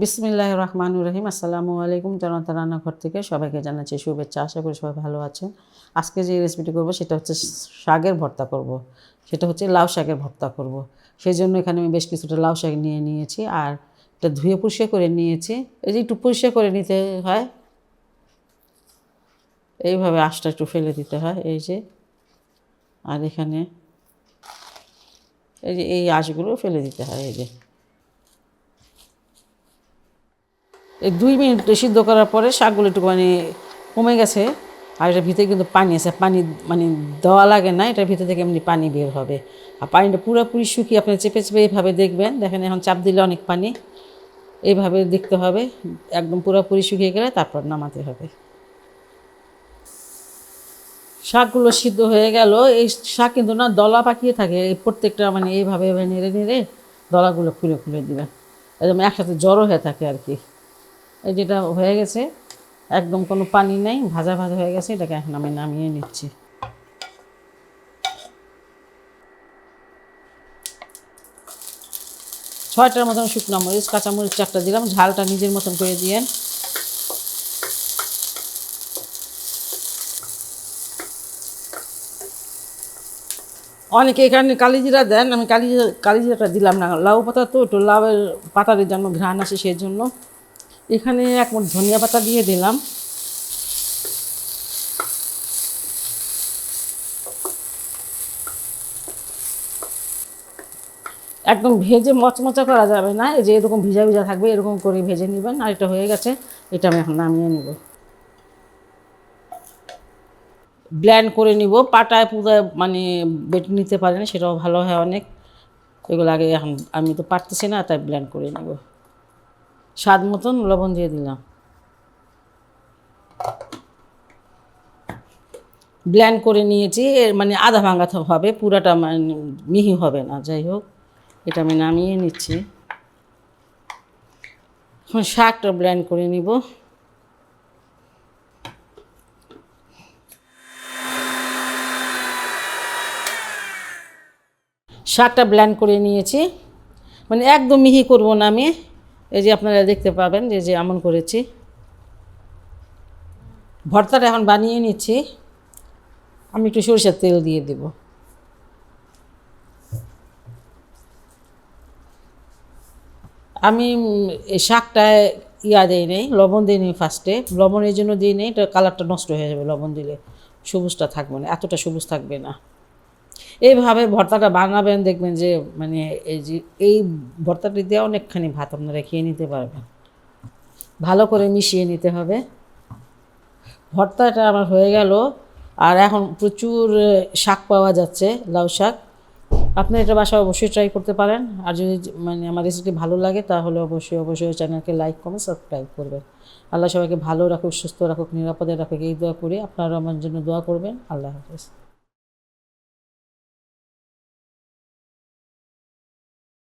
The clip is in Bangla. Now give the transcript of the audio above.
বিসমিল্লাহ রহমানুর রহিম আসসালামু আলাইকুম জনতা রান্নাঘর থেকে সবাইকে জানাচ্ছি শুভেচ্ছা। আশা করি সবাই ভালো আছেন। আজকে যে রেসিপিটি করব, সেটা হচ্ছে শাকের ভর্তা করব। সেটা হচ্ছে লাউ শাকের ভর্তা করব। সেই জন্য এখানে আমি বেশ কিছুটা লাউ শাক নিয়ে নিয়েছি আর এটা ধুয়ে পরিষ্কার করে নিয়েছি। এই যে একটু পরিষ্কার করে নিতে হয়, এইভাবে আঁশটা একটু ফেলে দিতে হয়, এই যে। আর এখানে এই যে এই আঁশগুলো ফেলে দিতে হয়, এই যে। এই দুই মিনিট সিদ্ধ করার পরে শাকগুলো একটু মানে কমে গেছে। আর এটার ভিতরে কিন্তু পানি আছে। পানি মানে দেওয়া লাগে না, এটার ভিতর থেকে এমনি পানি বের হবে। আর পানিটা পুরোপুরি শুকিয়ে আপনি চেপে চেপে এইভাবে দেখবেন। দেখেন, এখন চাপ দিলে অনেক পানি। এইভাবে দেখতে হবে। একদম পুরোপুরি শুকিয়ে গেলে তারপর নামাতে হবে। শাকগুলো সিদ্ধ হয়ে গেল। এই শাক কিন্তু না, দলা পাকিয়ে থাকে। এই প্রত্যেকটা মানে এইভাবে নেড়ে নেড়ে দলাগুলো খুলে খুলে দেবেন। একদম একসাথে জড়ো হয়ে থাকে আর কি। এই যেটা হয়ে গেছে, একদম কোনো পানি নেই, ভাজা ভাজা হয়ে গেছে, এটাকে এখন আমি নামিয়ে নিচ্ছি। ছয়টার মতন শুকনো মরিচ কাঁচামরিচ চারটা দিলাম, ঝালটা নিজের মতন করে দিয়েন। অনেকে এখানে কালিজিরা দেন, আমি কালি কালিজিরাটা দিলাম না, লাউ পাতা তো, একটু লাউয়ের পাতার জন্য ঘ্রাণ আসে সেই জন্য এখানে এক মুঠ ধনিয়া পাতা দিয়ে দিলাম। একদম ভেজে মচমচা করা যাবে না, এই যে এরকম ভিজা ভিজা থাকবে, এরকম করে ভেজে নেবেন, আর এটা হয়ে গেছে, এটা আমি এখন নামিয়ে নিব। ব্ল্যান্ড করে নিব, পাটায় পুদায় মানে বেটে নিতে পারেন, সেটাও ভালো হয় অনেক। এগুলো আগে এখন, আমি তো পারতেছি না, তাই ব্ল্যান্ড করে নিব। স্বাদ মতন লবণ দিয়ে দিলাম। ব্ল্যান্ড করে নিয়েছি, এর মানে আধা ভাঙা হবে, পুরাটা মানে মিহি হবে না, যাই হোক, এটা আমি নামিয়ে নিচ্ছি। এখন শাকটা ব্ল্যান্ড করে নিব। শাকটা ব্ল্যান্ড করে নিয়েছি। মানে একদম মিহি করব না আমি। এই যে আপনারা দেখতে পাবেন যে যে এমন করেছি। ভর্তাটা এখন বানিয়ে নিচ্ছি। আমি একটু সরষের তেল দিয়ে দেব। আমি শাকটায় ইয়া দিই নেই, লবণ দিই নেই ফার্স্টে লবণ এই জন্য দিই নেই, এটা কালারটা নষ্ট হয়ে যাবে লবণ দিলে। সবুজটা থাকবে না, এতটা সবুজ থাকবে না। এইভাবে ভর্তাটা বানাবেন, দেখবেন যে মানে এই যে, এই ভর্তাটি দিয়ে অনেকখানি ভাত আপনারা খেয়ে নিতে পারবেন। ভালো করে মিশিয়ে নিতে হবে। ভর্তাটা আমার হয়ে গেল। আর এখন প্রচুর শাক পাওয়া যাচ্ছে, লাউ শাক। আপনি এটা বাসায় অবশ্যই ট্রাই করতে পারেন। আর যদি মানে আমার রেসিপি ভালো লাগে, তাহলে অবশ্যই অবশ্যই চ্যানেলকে লাইক কমেন্ট সাবস্ক্রাইব করবেন। আল্লাহ সবাইকে ভালো রাখুক, সুস্থ রাখুক, নিরাপদে রাখুক, এই দোয়া করি। আপনারা আমার জন্য দোয়া করবেন। আল্লাহ হাফেজ।